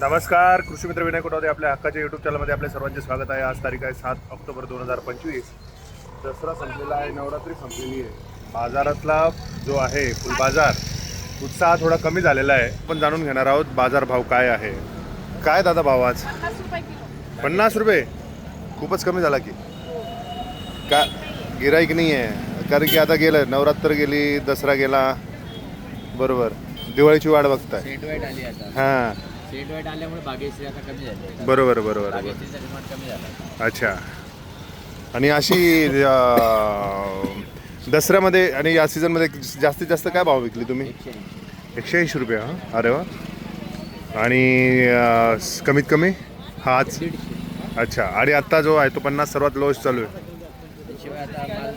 नमस्कार कृषी मित्र विनय कोटावदे आपल्या हक्काच्या युट्यूब चॅनलमध्ये आपल्या सर्वांचे स्वागत आहे. आज तारीख आहे सात ऑक्टोबर दोन हजार पंचवीस. दसरा संपलेला आहे नवरात्री संपलेली आहे. बाजारातला जो आहे फुल बाजार उत्साह थोडा कमी झालेला आहे. पण जाणून घेणार आहोत बाजार भाव काय आहे. काय दादा भाव आज? पन्नास रुपये किलो. पन्नास रुपये? खूपच कमी झाला की. का गिराईक नाही आहे. कारण की आता गेलं नवरात्र गेली दसरा गेला. बरोबर. दिवाळीची वाट बघताय. हां. सेट वाईट आल्यामुळे बागेश्री आता कमी झाली. बरोबर बरोबर बरोबर. बागेश्रीचा डिमांड कमी झाला. अच्छा. आणि अशी अं, दसऱ्यामध्ये आणि या सीझनमध्ये जास्तीत जास्त काय भाव विकली तुम्ही? एकशे ऐंशी. एकशे ऐंशी रुपये हां? अरे वा. आणि अं, स- कमीत कमी? हा आज? दीडशे. अच्छा. आणि आत्ता जो आहे तो पन्नास सर्वात लोएस्ट चालू आहे. त्याशिवाय आता माल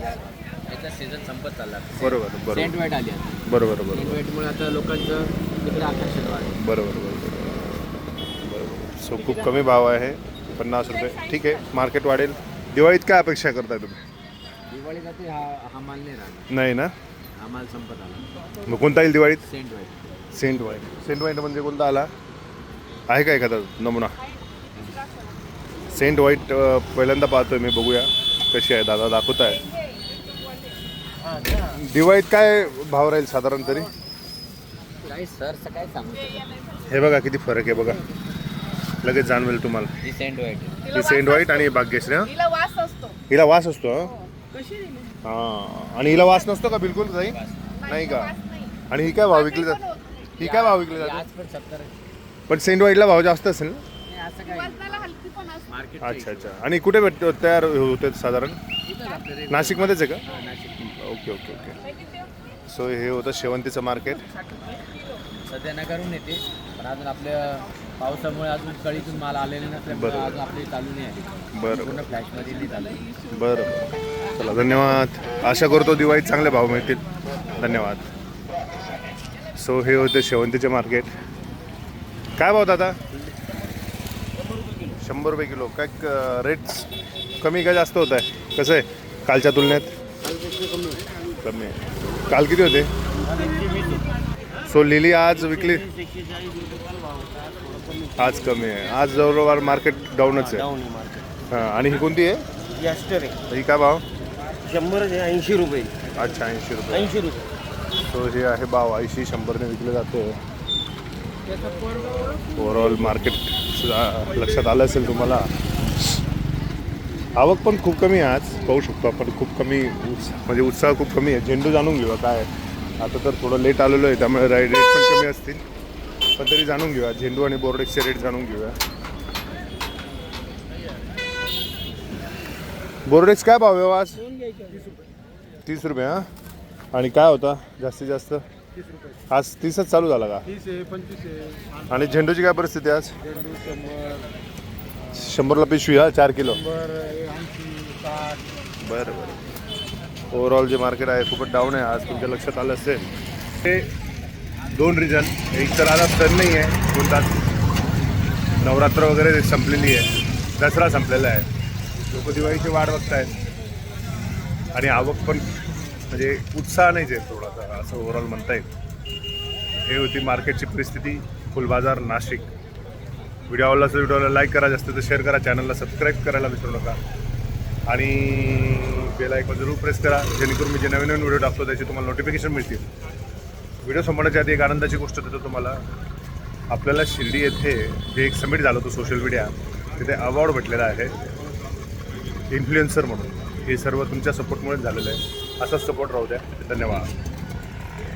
याचा सीझन संपत चालला. बरोबर बरोबर. सेंट वाईट आली आता. बरोबर बरोबर. सेंट वाईटमुळे आता लोकांचं तिकडे आकर्षण वाढलं. बरोबर बरोबर बरोबर. सो खूप कमी भाव आहे. पन्नास रुपये. ठीक आहे. मार्केट वाढेल. दिवाळीत काय अपेक्षा करताय तुम्ही? हा हा माल नाही राहणार नाही ना? हा माल संपत आला. मग कोणता येईल दिवाळीत? सेंट वाईट सेंट व्हाईट. सेंट व्हाईट म्हणजे कोणता आला? आहे का एखादा नमुना? सेंट व्हाईट अ, पहिल्यांदा पाहतोय मी. बघूया कशी आहे. दादा दाखवत आहे दिवाळीत काय भाव राहील साधारण तरी? काही सरचं काय सांगू शकत हे बघा किती फरक आहे बघा. लगेच जाणवेल तुम्हाला. ही सेंट वाईट ही सेंट व्हाईट आणि भाग्यश्री हा? तिला वास असतो. हिला वास असतो हा? कशी दिली? हा. आणि हिला वास नसतो का बिलकुल काही नाही. का? वास नाही. आणि ही काय भाव विकली जाते ही काय भाव विकली जाते? आज पण सत्तर पण सेंट व्हाईटला भाव जास्त असेल ना? नाही, असं काय वजनाला हलकी पण असते. मार्केट अच्छा अच्छा. आणि कुठे भेटतो तयार होते साधारण? नाशिकमध्येच आहे का? Nashik. Okay okay okay. So हे होतं शेवंतीचं मार्केट सध्या नगरून येते. पण अजून आपल्या पावसामुळे अजून कळीतून माल आलेले नसल्यामुळे. अजून आपली चालू नाही आली बरं पूर्ण फ्लॅशमध्ये नाही चालू बरं चला धन्यवाद. आशा करतो दिवाळीत चांगले भाव मिळतील. धन्यवाद. सो हे होते शेवंतीचे मार्केट. काय भाव दादा? शंभर रुपये किलो. काय रेट कमी का जास्त होत आहे? कसं आहे? कालच्या तुलनेत? कमी आहे. काल किती होते? सो लिली आज विकली आज कमी आहे. आज जवळजवळ मार्केट डाऊनच आहे. हां आणि ही कोणती आहे? ही काय भाव? शंभर ऐंशी रुपये. अच्छा ऐंशी रुपये. ऐंशी रुपये. सो हे आहे भाव. ऐंशी शंभरने विकले जाते. ओव्हरऑल मार्केट लक्षात आलं असेल तुम्हाला. आवक पण खूप कमी आहे आज. पाहू शकतो आपण. खूप कमी उत्साह म्हणजे उत्साह खूप कमी आहे. झेंडू जाणून घेऊया. काय आहे. आता तर थोडं लेट आलेलो आहे त्यामुळे रेट पण कमी असतील. पण तरी जाणून घेऊया. झेंडू आणि बोर्डेक्सचे रेट जाणून घेऊया. बोर्डेक्स काय भाव आहे हो आज? तीस रुपये हां? आणि काय होता? जास्तीत जास्त? आज तीसच चालू झाला का? आणि झेंडूची काय परिस्थिती आज? शंभरला पिशवी हा? चार किलो. बरं बरं. ओव्हरऑल जे मार्केट आहे खूपच डाऊन आहे. आज तुमच्या लक्षात आलं असेल. ते दोन रिझन एक तर आता सण नाही आहे. कोणताच नवरात्र वगैरे संपलेली आहे. दसरा संपलेला आहे. लोक दिवाळीची वाट बघतायत. आणि आवक पण म्हणजे उत्साह नाहीच आहे थोडासा असं ओव्हरऑल म्हणता येईल हे होती मार्केटची परिस्थिती. फुलबाजार नाशिक. व्हिडिओ आवडला असेल व्हिडिओला लाईक करा. जास्त तर शेअर करा चॅनलला सबस्क्राईब करायला विसरू नका. आणि बेल आयकॉन जरूर प्रेस करा जेणेकरून मी जे नवीन नवीन व्हिडिओ टाकतो त्याची तुम्हाला नोटिफिकेशन मिळतील. व्हिडिओ संपण्याच्या आधी एक आनंदाची गोष्ट देतो तुम्हाला. आपल्याला शिर्डी येथे जे एक समिट झालं होतं सोशल मीडिया तिथे अवॉर्ड भेटलेला आहे. इन्फ्लुएन्सर म्हणून. हे सर्व तुमच्या सपोर्टमुळेच झालेलं आहे. असाच सपोर्ट राहू द्या. धन्यवाद.